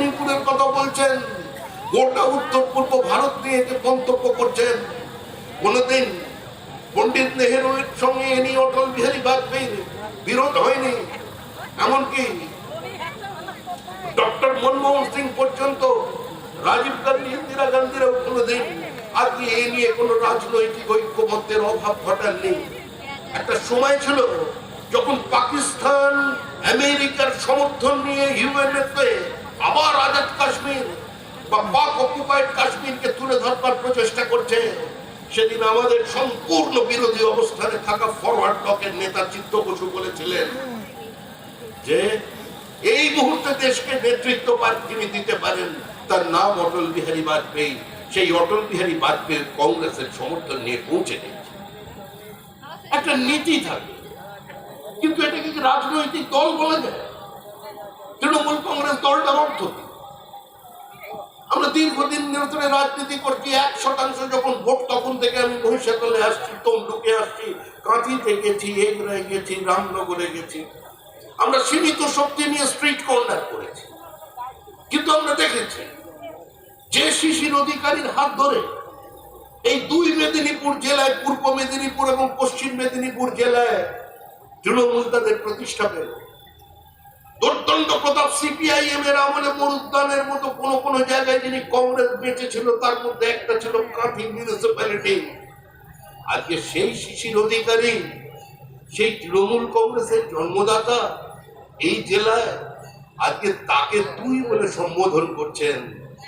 মণিপুরের কথা বলছেন, গোটা উত্তর পূর্ব ভারত নিয়ে যে মন্তব্য করছেন, কোনোদিন পণ্ডিত নেহেরুর সঙ্গে এ নিয়ে অটল বিহারী বাজপেয়ীর বিরোধ হয়নি, এমনকি ডক্টর মনমোহন সিং পর্যন্ত রাজীব গান্ধী, ইন্দিরা গান্ধীরাও কোনোদিন আজকে এ নিয়ে কোনো রাজনৈতিক ঐক্যমত্যের অভাব ঘটাননি। একটা সময় ছিল যখন পাকিস্তান, আমেরিকার সমর্থন নিয়ে ইউএনএতে আবার আজাদ কাশ্মীর বা পাক অকুপাইড কাশ্মীরকে তুলে ধরবার প্রচেষ্টা করছে। সেদিন আমাদের সম্পূর্ণ বিরোধী অবস্থানে থাকা ফরওয়ার্ড ব্লকের নেতা চিত্ত বসু বলেছিলেন যে, এই মুহূর্তে দেশকে নেতৃত্ব তিনি দিতে পারেন, তার নাম অটল বিহারী বাজপেয়ী। সেই অটল বিহারী বাজপেয়ী কংগ্রেসের সমর্থন নিয়ে পৌঁছে গেছে একটা নীতি থাকে। কিন্তু এটাকে রাজনৈতিক দল বলা যায় দলটার অর্থ? আমরা দীর্ঘদিন ধরে রাজনীতি করছি, এক শতাংশ যখন ভোট, তখন থেকে আমি মহিষাদলে আসছি, তমলুকে আসছি কাঁথিতে গেছি এগরায় গেছি, রামনগরে গেছি। আমরা সীমিত শক্তি নিয়ে স্ট্রিট কর্নার করেছি। কিন্তু আমরা দেখেছি, যে শিশির অধিকারীর হাত ধরে এই দুই মেদিনীপুর জেলায়, পূর্ব মেদিনীপুর এবং পশ্চিম মেদিনীপুর জেলায় তৃণমূল তাদের প্রতিষ্ঠা পেল। দুর্দণ্ড প্রতাপ সিপিআইএম এর আমলে মরুদ্যানের মতো কোন কোন জায়গায় যিনি কংগ্রেস তার মধ্যে একটা ছিল কাঁথি মিউনিসিপ্যালিটি আজকে সেই শিশির অধিকারী, সেই তৃণমূল কংগ্রেসের জন্মদাতা এই জেলায় আজকে তাকে তুই বলে সম্বোধন করছেন।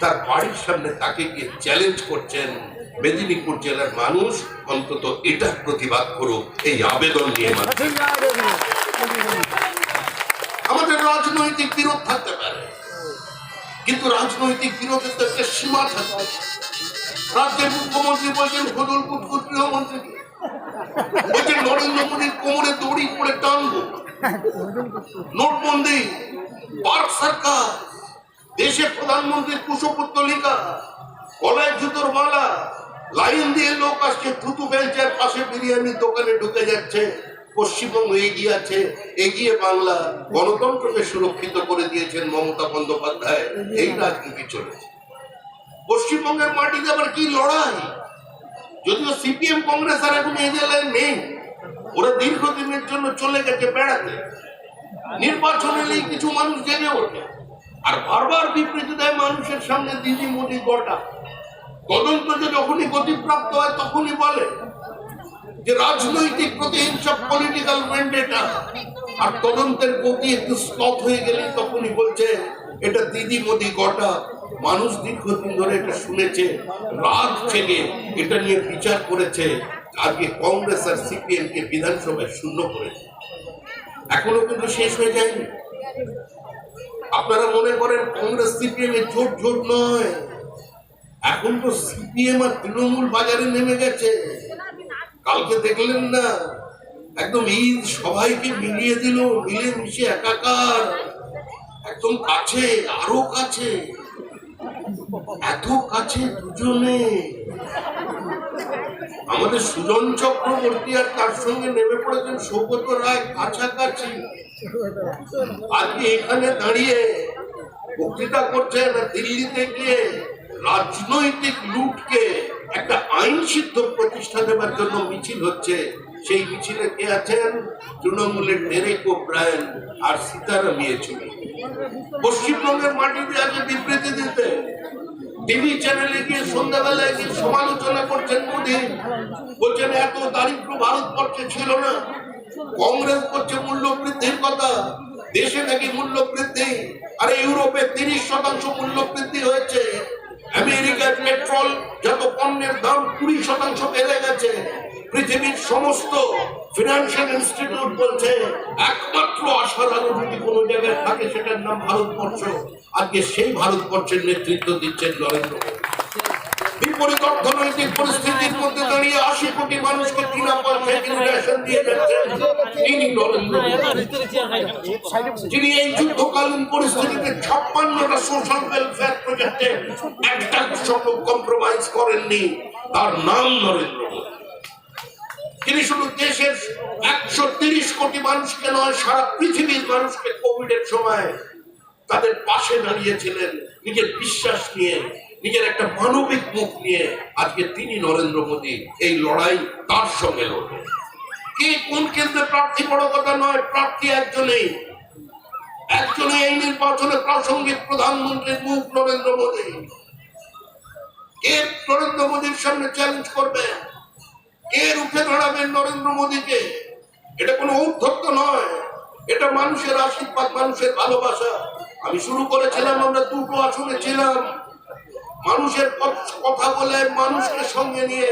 তার বাড়ির সামনে তাকে গিয়ে চ্যালেঞ্জ করছেন। মেদিনীপুর জেলার মানুষ অন্তত এটার প্রতিবাদ করুক, এই আবেদন নিয়ে মাত্র। আমাদের রাজনৈতিক বিরোধ থাকতে পারে। কিন্তু রাজনৈতিক বিরোধের তো একটা সীমা থাকবে রাজ্যের মুখ্যমন্ত্রী বলছেন ফজল কুটকুট গৃহমন্ত্রীকে বলছেন, নরেন্দ্র মোদীর কোমরে দড়ি পড়ে টানবো। নোটবন্দি, পার্ক সরকার দেশের প্রধানমন্ত্রীর কুশপুত্তলিকা গলায় জুতোর মালা, লাইন দিয়ে লোক আসছে, থুতু আর পাশে বিরিয়ানির দোকানে ঢুকে যাচ্ছে। পশ্চিমবঙ্গ এগিয়ে আছে, এগিয়ে বাংলা গণতন্ত্রকে সুরক্ষিত করে দিয়েছেন মমতা বন্দ্যোপাধ্যায়। এই রাজনীতি চলেছে। পশ্চিমবঙ্গের মাটিতে আবার কি লড়াই? যদিও সিপিএম, কংগ্রেস আর এখন এই জেলায় নেই, ওরা দীর্ঘদিনের জন্য চলে গেছে বেড়াতে। নির্বাচন এলেই কিছু মানুষ জেগে ওঠে। আর বারবার বিবৃতি দেয় মানুষের সামনে দিদি মোদি গোটা তদন্ত যে যখনই গতিপ্রাপ্ত হয়, তখনই বলে। যে রাজনৈতিক প্রতিহিংসা পলিটিক্যাল ভেন্ডেটা আর তদন্তের গতি একটু স্টপ হয়ে গেলে তখনই বলছে, এটা দিদি মোদি গোটা মানুষ দীর্ঘদিন ধরে এটা শুনেছে, রাত থেকে এটা নিয়ে বিচার করেছে। আজকে কংগ্রেস আর সিপিএম কে বিধানসভায় শূন্য করেছে। এখনও কিন্তু শেষ হয়ে যায়নি। আপনারা মনে করেন কংগ্রেস সিপিএম এর জোট জোট নয়। এখন তো সিপিএম আর তৃণমূল বাজারে নেমে গেছে। কালকে দেখলেন না, একদম ঈদ সবাইকে মিলিয়ে দিল মিলে মিশে একাকার, একদম কাছে, আরও কাছে, এত কাছে দুজনে। আমাদের সুজন চক্রবর্তী আর তার সঙ্গে নেমে পড়েছেন সৌগত রায় কাছাকাছি। আজকে এখানে দাঁড়িয়ে বক্তৃতা করছেন দিল্লিতে গিয়ে রাজনৈতিক লুটকে একটা আইন সিদ্ধ দেওয়ার জন্য মিছিল হচ্ছে। সেই মিছিলে কে আছেন? তৃণমূলের ডেরেক ব্রায়ন আর সীতারাম ইয়েচুরি। পশ্চিমবঙ্গের মাটিতে আগে বিবৃতি দিতে টিভি চ্যানেলে গিয়ে সন্ধ্যাবেলায় গিয়ে সমালোচনা করছেন মোদী। বলছেন, এত দারিদ্র ভারতবর্ষে ছিল না। কংগ্রেস করছে মূল্য বৃদ্ধির কথা। দেশে নাকি মূল্য বৃদ্ধি আরে ইউরোপে তিরিশ শতাংশ মূল্য বৃদ্ধি হয়েছে। আমেরিকার পেট্রোল যত পণ্যের দাম কুড়ি শতাংশ বেড়ে গেছে, পৃথিবীর সমস্ত ফিনান্সিয়াল ইনস্টিটিউট বলছে, একমাত্র অসাধারণ যদি কোনো জায়গায় থাকে, সেটার নাম ভারতবর্ষ। আজকে সেই ভারতবর্ষের নেতৃত্ব দিচ্ছেন নরেন্দ্র মোদী। বিপরীত অর্থনৈতিক পরিস্থিতির মধ্যে দাঁড়িয়ে আশি কোটি মানুষকে রেশন দিয়ে যাচ্ছেন তিনি এই যুদ্ধকালীন পরিস্থিতিতে ছাপ্পান্নটা সোশ্যাল ওয়েলফেয়ার প্রজেক্টে একটা কম্প্রোমাইজ করেননি, তার নাম নরেন্দ্র তিনি শুধু দেশের একশো তিরিশ কোটি মানুষকে নয়, সারা পৃথিবীর মানুষকে কোভিড এর সময় তাদের পাশে দাঁড়িয়েছিলেন, নিজের বিশ্বাস নিয়ে নিজের একটা মানবিক মুখ নিয়ে আজকে তিনি নরেন্দ্র মোদী এই লড়াই তার সঙ্গে লড়বে। কে কোন কেন্দ্রে প্রার্থী বড় কথা নয়, প্রার্থী একজনেই। একজনে এই নির্বাচনে প্রাসঙ্গিক প্রধানমন্ত্রীর মুখ নরেন্দ্র মোদী। কে নরেন্দ্র মোদীর সামনে চ্যালেঞ্জ করবে? কে রুখে দাঁড়াবেন নরেন্দ্র মোদীকে? এটা কোনো ঔদ্ধত্য নয়। এটা মানুষের আশীর্বাদ, মানুষের ভালোবাসা। আমি শুরু করেছিলাম, আমরা দুটো আসনে ছিলাম। মানুষের কথা বলে, মানুষকে সঙ্গে নিয়ে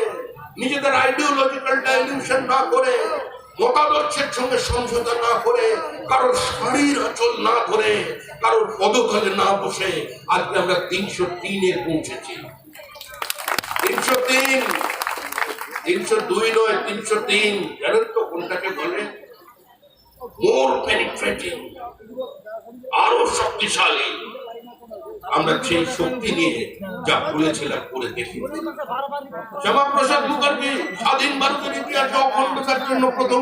নিজেদের আইডিওলজিক্যাল ডাইলিউশন না করে, মতাদর্শের সঙ্গে সমঝোতা না করে, কারোর শাড়ির আঁচল না ধরে, কারোর পদতলে না বসে, আজকে আমরা তিনশো তিনে পৌঁছেছি। তিনশো তিন, তিনশো দুই নয়, তিনশো তিন, জানেন তো কোনটাকে বলে? মোর পেনিট্রেটিং আরও শক্তিশালী। আমরা সেই শক্তি নিয়ে যা বলেছিলাম করে দেখি। শ্যামাপ্রসাদ মুখার্জি, স্বাধীন ভারতের ইতিহাসে অখণ্ডতার জন্য প্রথম